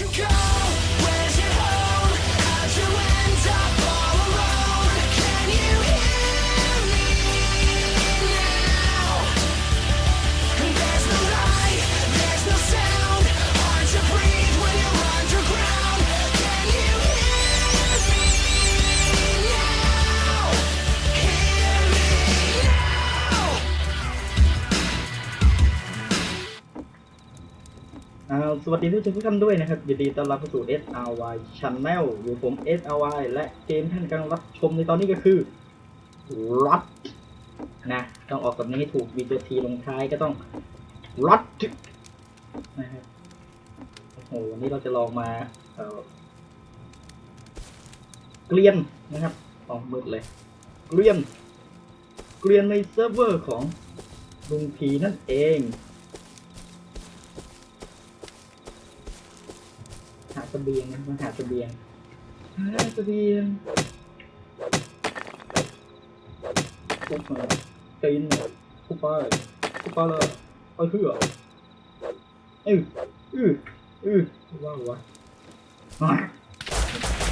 you got สวัสดีทุกท่านด้วยนะครับยินดีต้อนรับเข้าสู่ SRY Channel อยู่ผม SRY และเกมท่านกำลังรับชมในตอนนี้ก็คือ Rot นะต้องออกแบบนี้ให้ถูกมีตัวทีลงท้ายก็ต้อง Rot นะครับโอ้โหวันนี้เราจะลองมาเเกลียนนะครับออกมืดเลยเกลียน เกลียนในเซิร์ฟเวอร์ของลุงพีนั่นเอง หา เสบียงนะมาหาเสบียงหาเสบียงทุบมาตีนทุบไปทุบไปเลยเอาเถื่อเออเออเออว้าววะอะ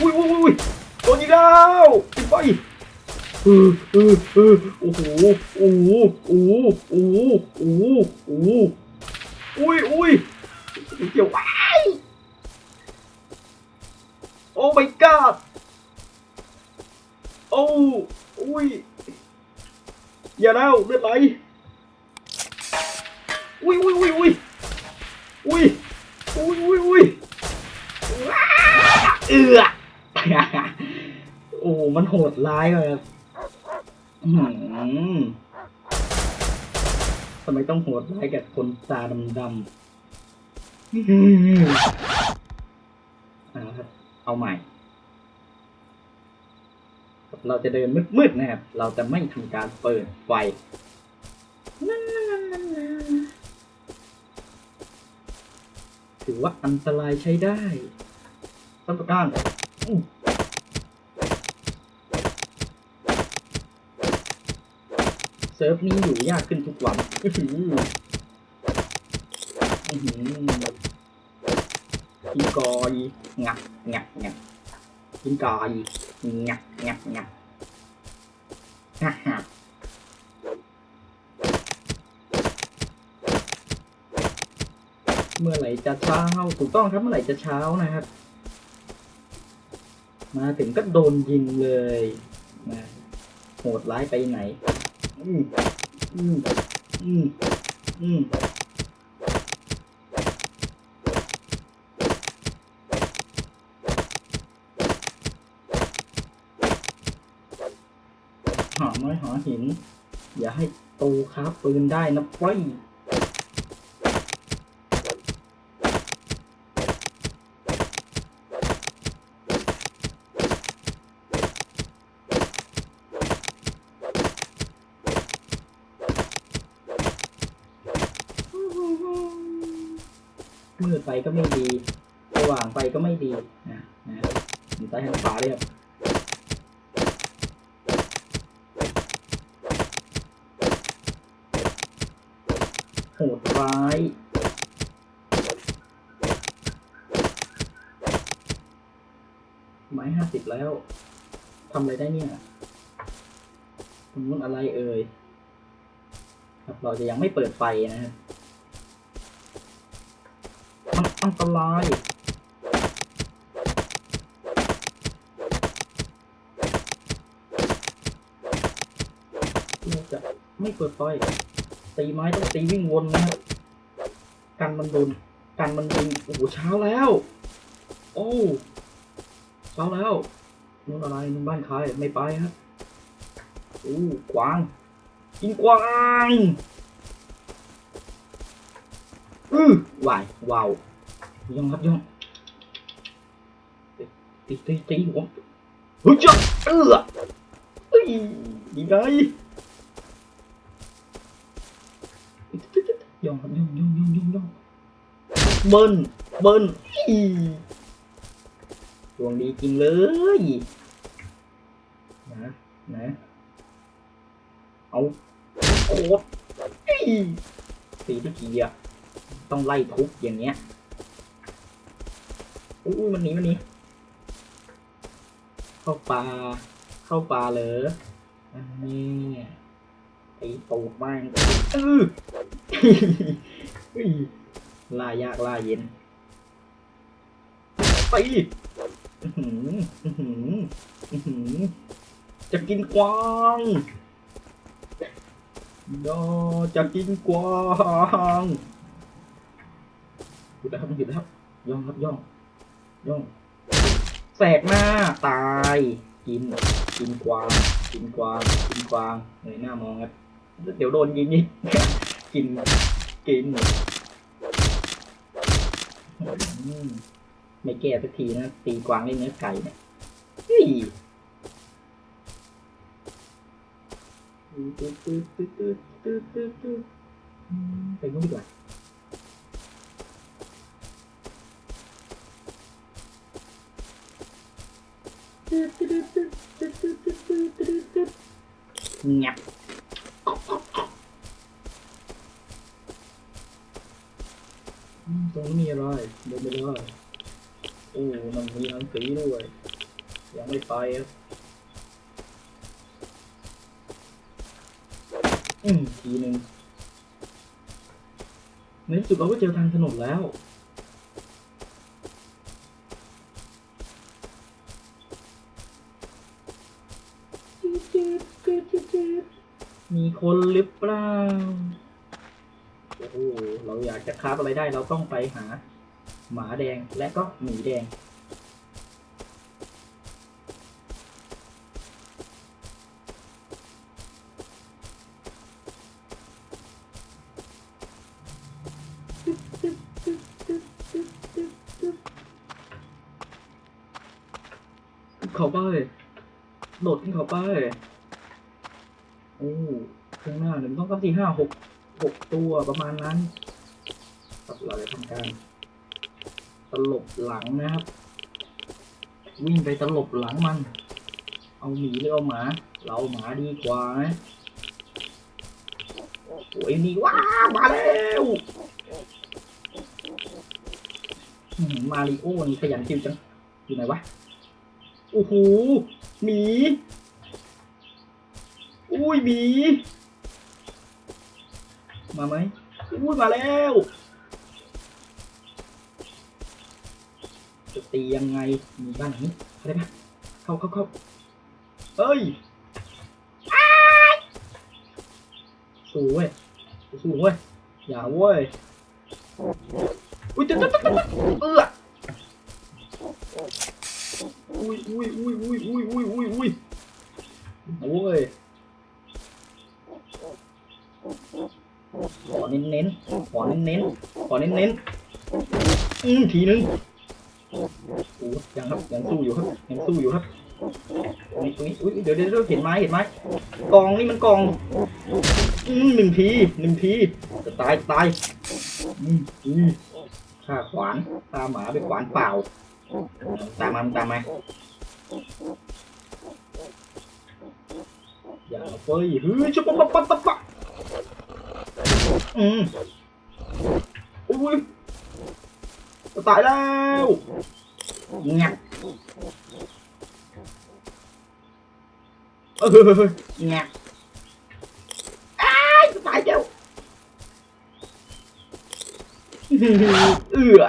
อุ้ยอุ้ยอุ้ยโดนยิงแล้วปิดไปเออเออเออโอ้โหโอ้โหโอ้โหโอ้โหโอ้โหโอ้โหอุ้ยอุ้ยเกี่ยวว้า อ้ my god โอ้อุ้ยอย่าแล้วเลือดไหลอุ้ยอุ้ยอุ้ยอุ้ยอุ้ยอุ้ยอุ้ยอุ้ยเอือโอ้มันโหดร้ายเลยครับอื้อหือทำไมต้องโหดร้ายกับคนตาดำๆอื้อหือเอาละครับ เอาใหม่ เราจะเดินมืดๆนะครับ เราจะไม่ทำการเปิดไฟถือว่าอันตรายใช้ได้ต้นประการเซิร์ฟนี้อยู่ยากขึ้นทุกวันอือหือ กอยงักงักงักกินกอยงักงักงักฮ่าฮ่าเมื่อไหร่จะเช้าถูกต้องครับเมื่อไหร่จะเช้านะครับ มาถึงก็โดนยิงเลยนะโหดร้ายไปไหน อืมอืมอืมอืม หาไม้หาหิน อย่าให้ตูค้าปืนได้นะเฟ้ยมืดไปก็ไม่ดี สว่างไปก็ไม่ดีนะนะหันซ้ายหันขาเลยบ โหด ร้าย ไม้ห้าสิบแล้วทำอะไรได้เนี่ยคุณนุ่นอะไรเอ่ยครับเราจะยังไม่เปิดไฟนะครับมันอันตรายเราจะไม่เปิดไฟตีไม้ต้องตีวิ่งวนนะครับ กันมันโดนกันมันยิงโอ้โหเช้าแล้ว โอ้เช้าแล้วนู่นอะไรนู่นบ้านใครไม่ไปครับอู้กวางกินกวางอือวายวาวยองครับยองตีตีตีหัวเฮ้ยจ้ะเออเอ้ยดีไง ย่ องครับย่องย่องย่องย่องย่องเบิ้ลเบิ้ลอีดวงดีจริงเลยนะนะเอาโคตรอีตีทุกทีอะต้องไล่ทุบอย่างเงี้ยอุ้มันหนีมันหนีเข้าป่าเข้าป่าเหรออันนี้ไอ้ตูดแม่งเออ ล่ายากล่าเย็น ไปจะกินกวางดอจะกินกวางหยุดแล้วหยุดแล้วย่องครับย่องย่องแสกหน้าตายกินกินกวางกินกวางกินกวางเงยหน้ามองครับเดี๋ยวโดนยิงอีก กินหมดกินหมดไม่แก้สักทีนะตีกวางเล่นเนื้อไก่เนี่ยเฮ้ยไปนู่นดีกว่าเงียบ ไม่ไปครับอืมทีหนึ่งในที่สุดเราก็เจอทางถนนแล้วมีคนหรือเปล่า โอ้โห เราอยากจะคราฟอะไรได้เราต้องไปหา หมาแดงและก็หมีแดง ขึ้นเขาไปโดดขึ้น เขาไป โอ้ข้างหน้าหนึ่งต้องกับสี่ห้าหกหกตัวประมาณนั้นครับเราจะทำการตลบหลังนะครับ วิ่งไปตลบหลังมัน เอาหมีหรือเอาหมา เราหมาดีกว่านะโอ้ยนี่ว้ามาแล้วมาริโอ้นี่ขยันคิวจังอยู่ไหนวะโอ้โหหมี อุ้ยหมีมาไหมอุ้ยมาแล้วจะตียังไงมีบ้านหนี้เข้าได้ปะเข้าเข้าเข้าเอ้ยสู้เว้ยสู้เว้ยอย่าเว้ยอุ้ยจะจะจะจะเอออุ้ยอุ้ยอุ้ยอุ้ยอุ้ยอุ้ยอุ้ยอุ้ยโอ้ย ขอเน้นเน้นขอเน้นเน้นขอเน้นเน้นอืมทีนึงโอ้ยังครับยังสู้อยู่ครับยังสู้อยู่ครับตรงนี้ตรงนี้อุ้ยเดี๋ยวเดี๋ยวเห็นไหมเห็นไหมกองนี่มันกองอืมหนึ่งทีหนึ่งทีจะตายตายอืมอืมฆ่าขวานฆ่าหมาด้วยขวานเปล่า ตามมาตามมาอย่าเฟ้ยเฮ้ยชุบปั๊บปั๊บปั๊บปั๊บ อืมอุ้ยจะตายแล้วงับเอองับอ้ายจะตายแล้วเอือ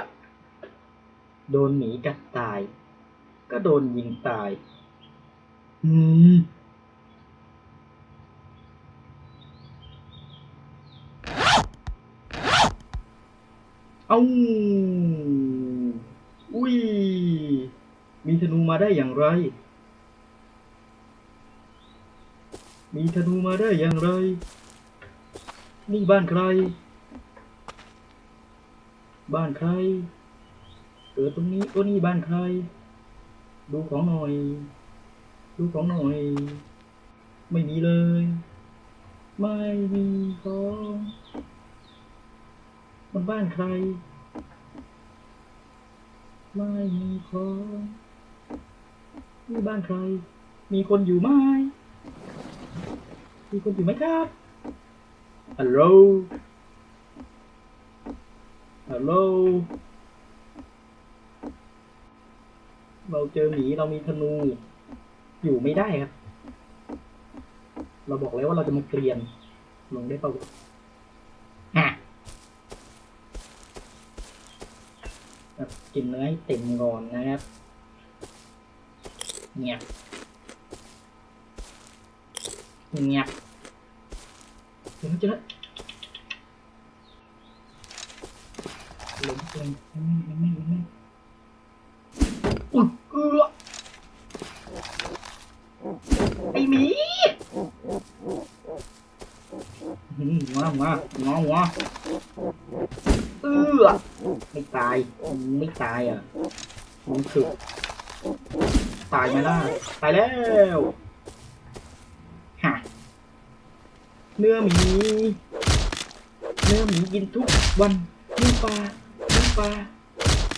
โดนหมีกัดตาย ก็โดนยิงตาย อืมาอุ้ย มีธนูมาได้อย่างไร มีธนูมาได้อย่างไร นี่บ้านใคร บ้านใครเกิดตรงนี้ก็นี่บ้านใคร ดูของหน่อย ดูของหน่อย ไม่มีเลย ไม่มีของ มันบ้านใคร ไม่มีของนี่บ้านใคร มีคนอยู่ไหม มีคนอยู่ไหมครับฮัลโหลฮัลโหลเราเจอหมีเรามีธนู อยู่ไม่ได้ครับ เราบอกแล้วว่าเราจะมาเกลียน ลงได้เปล่าวะฮะแบบ กินเนื้อให้เต็มก่อนนะครับ เงียบเงียบเดี๋ยวเจอหลงเองไม่ไม่ไม่ไม่อุ้ยเอือไอหมีหืมางางงองอเอือไม่ ตายไม่ตายอะมันถึกตายไหมล่ะตายแล้วฮะเนื้อหมีเนื้อหมีกินทุกวันเนื้อปลาเนื้อปลา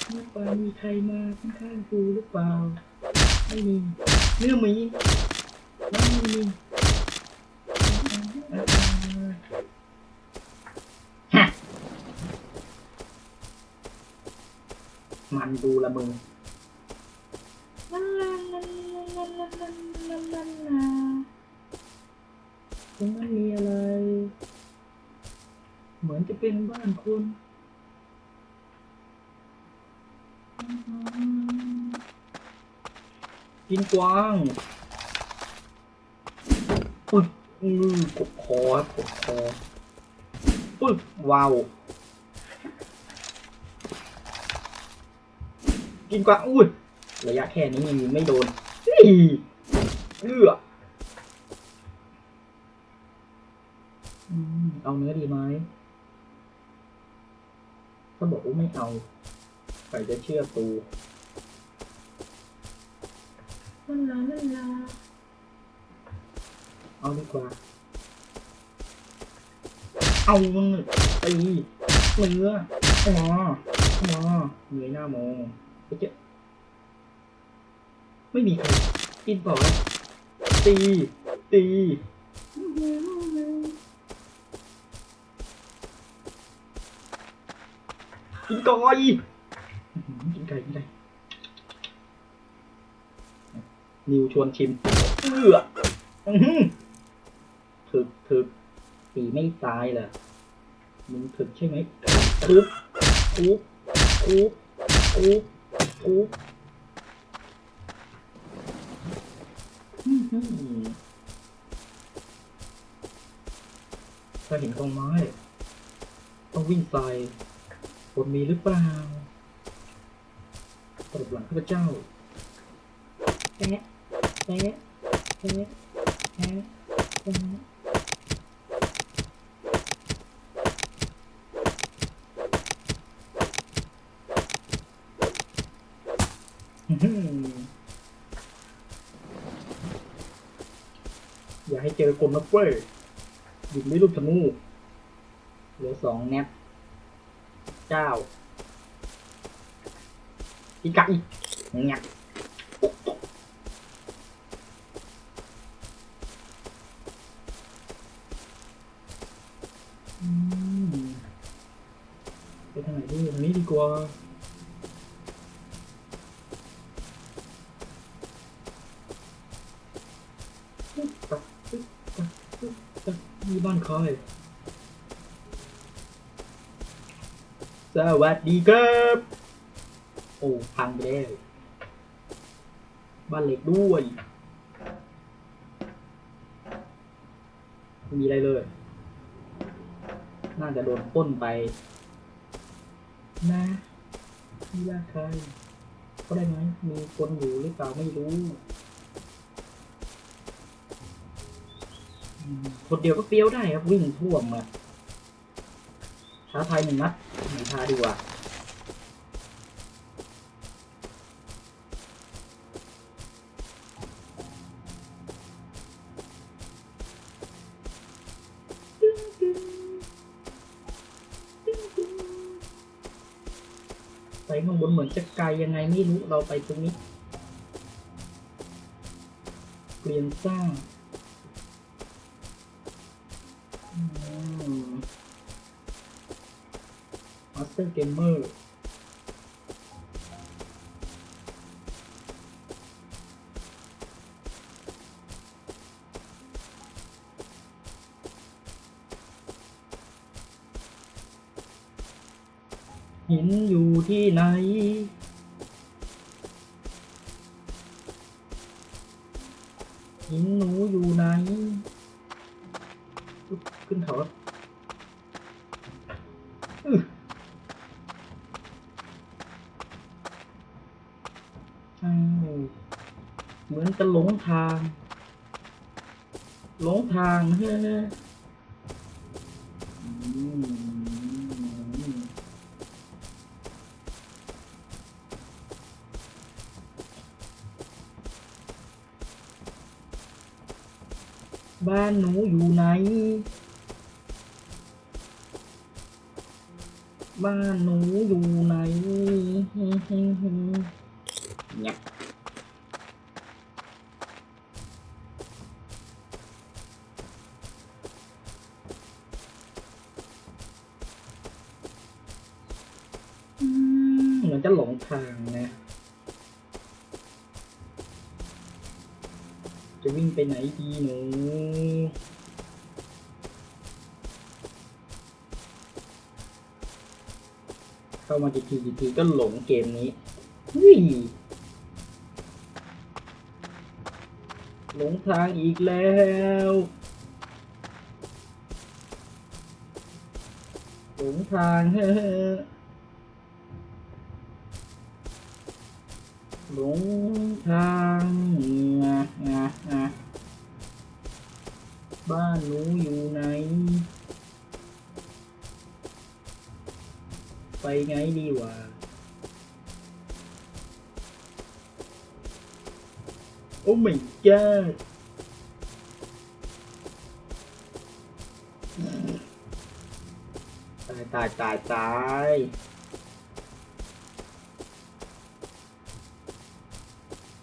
เนื้อปลามีใครมาข้างๆกูหรือเปล่าไม่มีเนื้อหมีไม่มี มันดูละมึงตรงนั้นมีอะไร เหมือนจะเป็นบ้านคุณกินกวางปึ๊บอืมกบคอครับกดคอปึ๊บว้าว กินกวางอุ้ยระยะแค่นี้ยังไม่โดนเฮ้ยเอื้ออืมเอาเนื้อดีไหมถ้าบอกว่าไม่เอาใครจะเชื่อตูลาลาลาลาเอาดีกว่า เอามึงตีเนื้อมามาเหนื่อยหน้ามอง ไปเจ๊ะไม่มีใครกินเปล่าวตี ตีกินก่อยกินไก่กินไก่นิวชวนชิม เอื้ออื้อหือถึกถึกตีไม่ตายเหรอมึงถึกใช่ไหมทุบทุบทุบทุบ ทุบอื้อหือถ้าเห็นกองไม้ ต้องวิ่งใส่คนมีหรือเปล่าตบหลังข้าพเจ้าแอะแอะแอะแอะแอะอื้อหืออย่าให้เจอกลนะเฟ้ยหยิบไม่ลูกธนูเหลือสองแนบเจ้า อีกไก่เนี่ยไปทางไหนดีทางนี้ดีกว่า ตึ๊บตักตึ๊บตักตึ๊บ ตักมีบ้านใครสวัสดีครับ โอ้ พังไปแล้ว บ้านเหล็กด้วยไม่มีอะไรเลย น่าจะโดนป้นไป นะมีว่าใครก็ได้ไหมมีคนอยู่หรือเปล่าไม่รู้อืม คนเดียวก็เฟี้ยวได้ครับวิ่งท่วมอะท้าทายหนึ่งนัดไม่ท้าดีกว่าไปข้างบนเหมือนจะไกลยังไงไม่รู้เราไปตรงนี้เปลี่ยนสร้าง เกมเมอร์หินอยู่ที่ไหน บ้านหนูอยู่ไหน บ้านหนูอยู่ไหนเงียบอืมเหมือนจะหลงทางนะ จะวิ่งไปไหนดีหนู เข้า มากี่ทีกี่ทีก็หลงเกมนี้เฮ้ยหลงทางอีกแล้วหลงทางเฮ้หลงทางงะงะงะบ้านหนูอยู่ไหน ไปไงดีวะโอ้ไม่จ้ตายตายตายตาย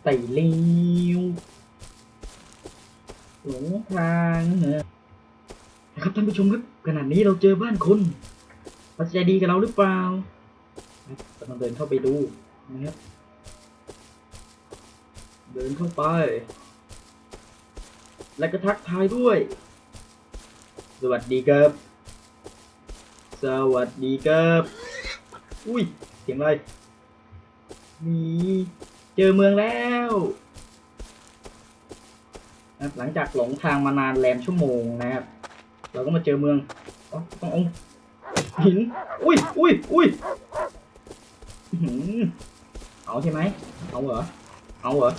ไต่เลี้ยวหลงทางเหรอนะครับท่านผู้ชมครับขนาดนี้เราเจอบ้านคน เขาจะดีกับเราหรือเปล่าครับกำลังเดินเข้าไปดูนะครับเดินเข้าไป และก็ทักทายด้วย สวัสดีครับ สวัสดีครับ อุ้ยเสียงอะไรมีเจอเมืองแล้วนะครับหลังจากหลงทางมานานแรมชั่วโมงนะครับ เราก็มาเจอเมืองอ๋อต้องอา หิน อุ้ยอุ้ยอุ้ยเอาใช่ไหม เอาเหรอ เอาเหรอ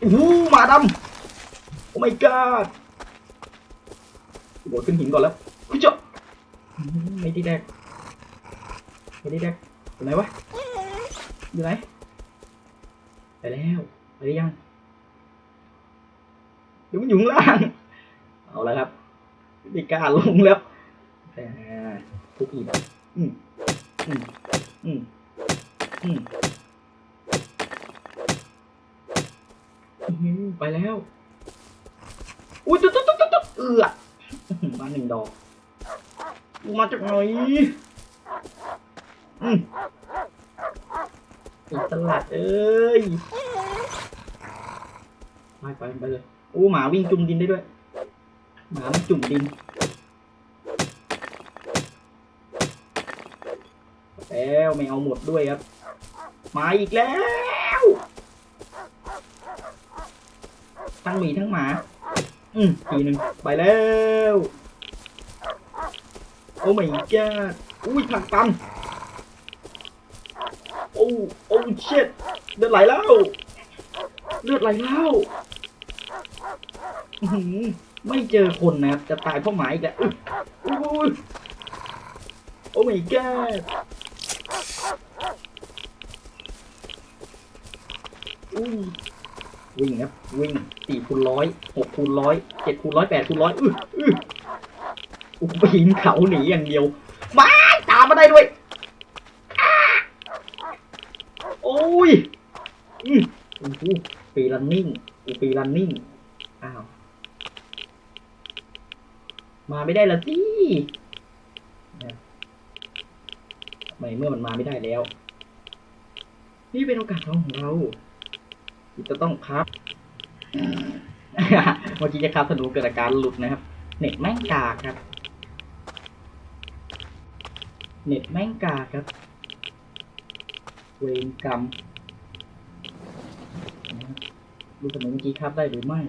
โอ้มาดำโอ้ my god โดดขึ้นหินก่อนแล้วคุณเจ้าไม่ได้แดกไม่ได้แดกอยู่ไหนวะ อยู่ไหน ไปแล้วไปหรือยังเดี๋ยวมันอยู่ข้างล่าง เอาแล้วครับไม่กล้าลงแล้วแต่ ทุกทีแบบอืมอืมอืมอืมอื้อหือไปแล้ว อุ้ยตุ๊ดตุ๊ดตุ๊ดตุ๊ดเอือมาหนึ่งดอกมาจากไหนอืมอีตลาดเอ้ยไปไปไปเลย โอ้หมาวิ่งจุ่มดินได้ด้วย หมามันจุ่มดิน แล้วไม่เอาหมดด้วยครับ มาอีกแล้ว ทั้งหมีทั้งหมา อืมทีหนึ่งไปแล้ว โอ้ไม่จ้าอุ้ยผักตันโอ้โอ้เช็ดเลือดไหลแล้ว เลือดไหลแล้วอื้อหือไม่เจอคนนะครับ จะตายเพราะหมาอีกแล้วโอ้ my god อุ้ยวิ่งครับวิ่งสี่คูณร้อยหกคูณร้อยเจ็ดคูณร้อยแปดคูณร้อยอื้ออื้ออุ้ยปีนเขาหนีอย่างเดียวมาตามมาได้ด้วยอ้าโอ้ยอืมโอ้ปีรันนิ่งอูปีรันนิ่งอ้าวมาไม่ได้ละสิเนี่ยทำไมเมื่อมันมาไม่ได้แล้ว นี่เป็นโอกาสทองของเรา จะต้องครับ เมื่อกี้จะครับธนูเกิดอาการหลุดนะครับ เน็ตแม่งกากครับ เน็ตแม่งกากครับ เวรกรรมดูสมุนเมื่อกี้ครับได้หรือไม่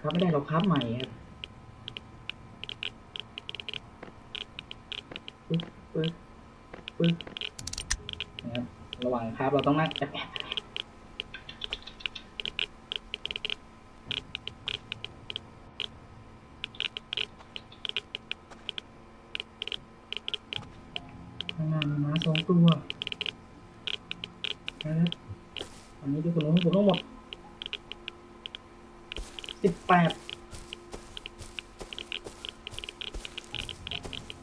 ครับไม่ได้เราครับใหม่ครับปึ๊บปึ๊บปึ๊บนะครับ ระหว่างครับเราต้องนั่งแอบแอบข้างหน้ามีม้าสองตัวนะครับอันนี้คือขนมของผมทั้งหมดสิบแปด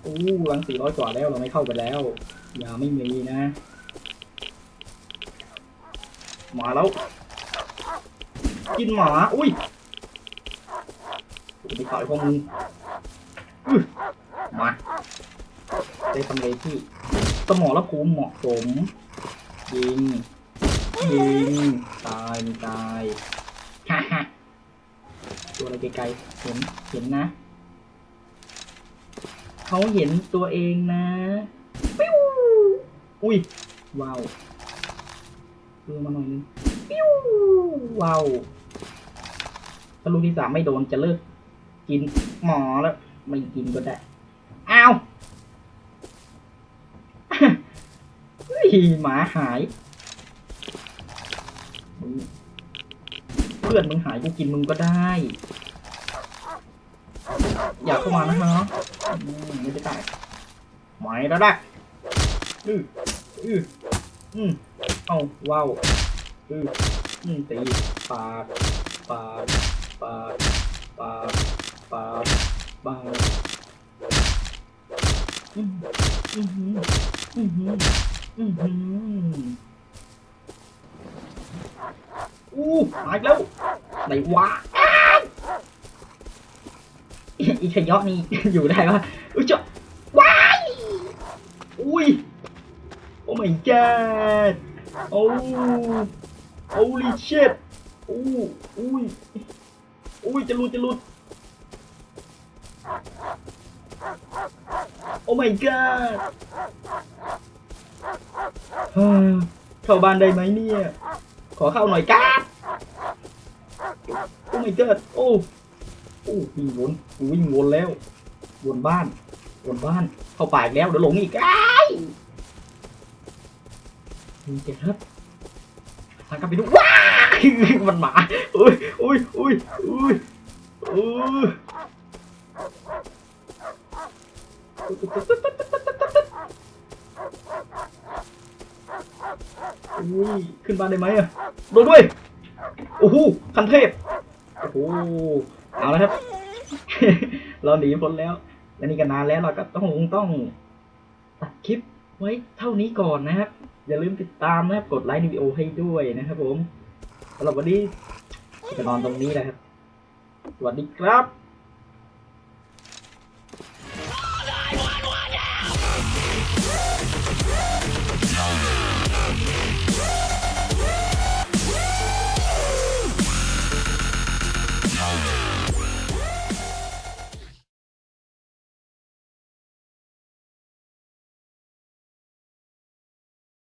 โอ้หลัง สี่ร้อยกว่าแล้วเราไม่เข้าไปแล้ว อย่าไม่มีนะ หมาแล้ว กินหมา อุ้ยผมไปต่อยพวกมึงมาได้ทำเลที่สมอรภูมิเหมาะสม ยิง ยิง ตายมีตาย ฮ่าฮ่าตัวอะไรไกลๆเห็น เห็นนะ เขาเห็นตัวเองนะปิ้วอุ้ยว้าวเออมาหน่อยนึงปิ้วว้าวถ้าลูกที่สามไม่โดนจะเลิก กินหมอแล้ว ไม่กินก็ได้อ้าวเฮ้ยหมาหาย เพื่อนมึงหายกูกินมึงก็ได้ อย่าเข้ามานะฮะไม่ได้ไม่แล้วได้อืออืออืมเอาว้าวอืออืมตีปาดปาดปาดปาดปาดปาดอืมอืมอืมอืมอืมอืมอู้หายแล้วไหนวะอ้าว อีขยอกนี่อยู่ได้ปะอุ้ยเจ้าว้ายอุ้ยโอ้ my god โอ้ holy shit อู้อุ้ยอุ้ยจะลุดจะลุดโอ้ my god ฮ่าเข้าบ้านได้ไหมเนี่ย ขอเข้าหน่อยครับโอ้ my god โอ้ อ้วิ่งวนวิ่งวนแล้ว วนบ้าน วนบ้าน เข้าป่าอีกแล้วเดี๋ยวหลงอีกอ้มีเจ็ดครับทางกลับไปดูว้ายมันหมาอุ้ยอุ้ยอุ้ยอุ้ยอุ้ยอุ้ยขึ้นบ้านได้ไหมอะโดนด้วย โอ้โหคันเทพ โอ้โห เอาแล้วครับ เราหนีพ้นแล้ว และนี่ก็นานแล้วเราก็ต้องต้องตัดคลิปไว้เท่านี้ก่อนนะครับ อย่าลืมติดตามนะครับ กดไลค์ในวิดีโอให้ด้วยนะครับผมสำหรับวันนี้จะนอนตรงนี้แหละครับ สวัสดีครับ